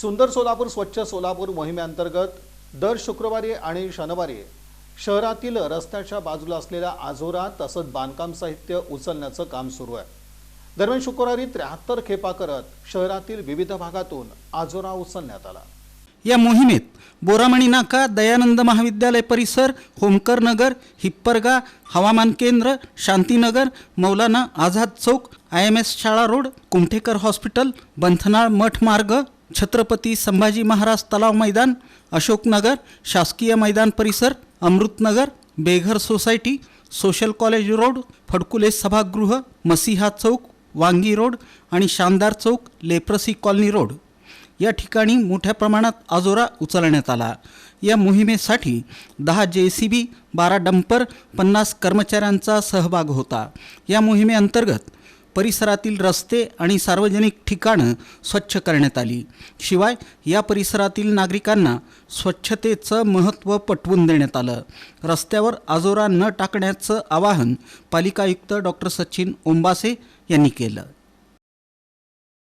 सुंदर सोलापूर स्वच्छ सोलापूर मोहिमेअंतर्गत दर शुक्रवारी आणि शनिवारी शहरातील रस्त्याच्या बाजूला असलेल्या आजोरा तसंच बांधकाम साहित्य उचलण्याचं काम सुरू आहे. दरम्यान शुक्रवारी त्र्याहत्तर खेपा करत शहरातील विविध भागातून आजोरा उचलण्यात आला. या मोहिमेत बोरामणी नाका दयानंद महाविद्यालय परिसर होमकर नगर हिप्परगा हवामान केंद्र Shantinagar Maulana Azad Chowk I M S शाळा रोड कुमठेकर हॉस्पिटल बंथनाळ मठ मार्ग छत्रपती संभाजी महाराज तलाव मैदान अशोकनगर शासकीय मैदान परिसर अमृतनगर बेघर society social college road Phadkule सभागृह मसिहा चौक वांगी रोड आणि शानदार चौक लेप्रसी कॉलनी रोड. या ठिकाणी मोठ्या प्रमाणात आजोरा उचलण्यात आला. या मोहिमेसाठी दहा जे सी बी बारा डंपर पन्नास कर्मचाऱ्यांचा सहभाग होता. या मोहिमेअंतर्गत परिसरातील रस्ते आणि सार्वजनिक ठिकाणं स्वच्छ करण्यात आली. शिवाय या परिसरातील नागरिकांना स्वच्छतेचं महत्त्व पटवून देण्यात आलं. रस्त्यावर आजोरा न टाकण्याचं आवाहन पालिका आयुक्त डॉक्टर सचिन ओंबासे यांनी केलं.